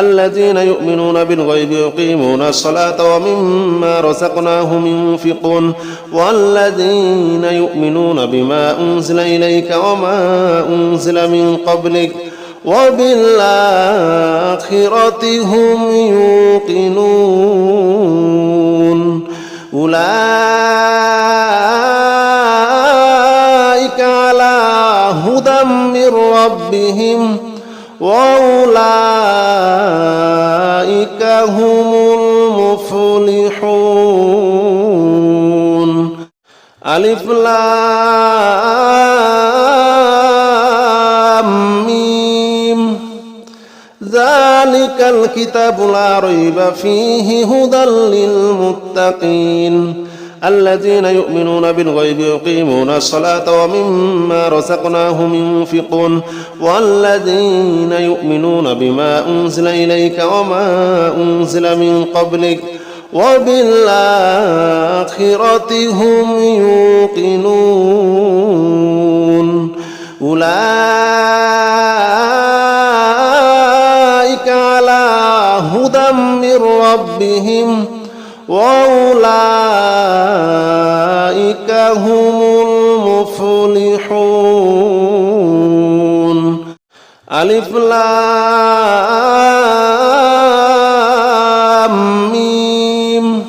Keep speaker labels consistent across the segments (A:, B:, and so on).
A: الذين يؤمنون بالغيب يقيمون الصلاة ومما رزقناهم ينفقون والذين يؤمنون بما أنزل إليك وما أنزل من قبلك وبالآخرة هم يوقنون أولئك على هدى من ربهم وأولئك هم المفلحون. ألف ميم. ذلك الكتاب لا ريب فيه هدى للمتقين. الذين يؤمنون بالغيب يقيمون الصلاة ومما رزقناهم ينفقون والذين يؤمنون بما أنزل إليك وما أنزل من قبلك وبالآخرة هم يوقنون أولئك على هدى من ربهم وأولئك هم المفلحون. ألف لام ميم.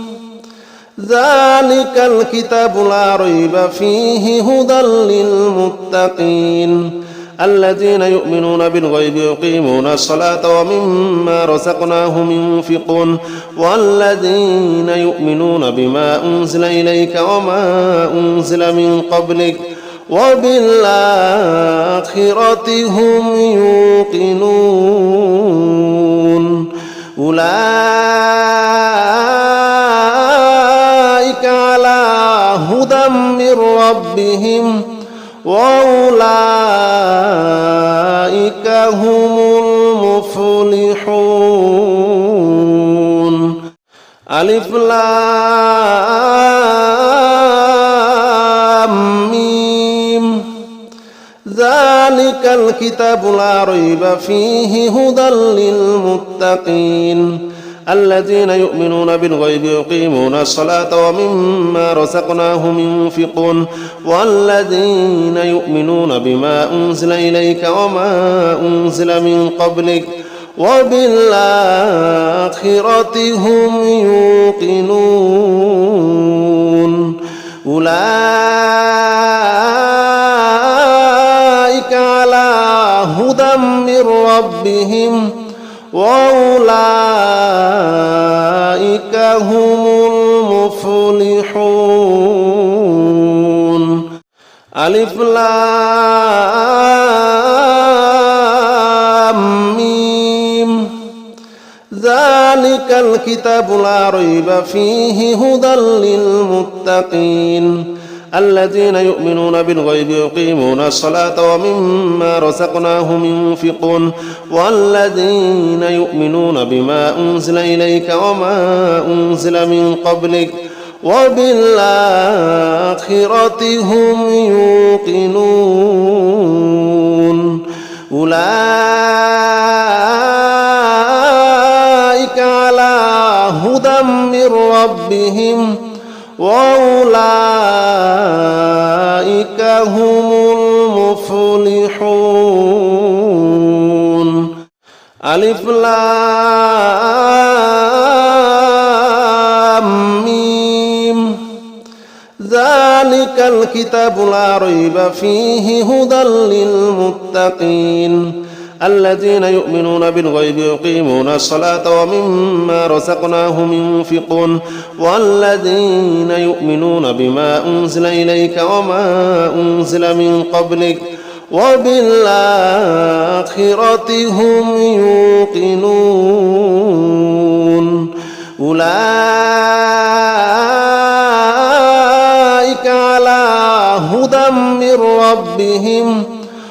A: ذلك الكتاب لا ريب فيه هدى للمتقين. الذين يؤمنون بالغيب يقيمون الصلاة ومما رزقناهم ينفقون والذين يؤمنون بما أنزل إليك وما أنزل من قبلك وبالآخرة هم يوقنون ذلك الكتاب لا ريب فيه هدى للمتقين. الذين يؤمنون بالغيب يقيمون الصلاة ومما رزقناهم ينفقون. والذين يؤمنون بما أنزل إليك وما أنزل من قبلك وبالآخرة هم يوقنون. أولئك من ربهم وأولئك هم المفلحون ألف لام ميم ذلك الكتاب لا ريب فيه هدى للمتقين الذين يؤمنون بالغيب يقيمون الصلاة ومما رزقناهم ينفقون والذين يؤمنون بما أنزل إليك وما أنزل من قبلك وبالآخرة هم يوقنون أولئك على هدى من ربهم وأولئك هم المفلحون. ألف لام ميم. ذلك الكتاب لا ريب فيه هدى للمتقين. الذين يؤمنون بالغيب يقيمون الصلاة ومما رزقناهم ينفقون والذين يؤمنون بما أنزل إليك وما أنزل من قبلك وبالآخرة هم يوقنون أولئك على هدى من ربهم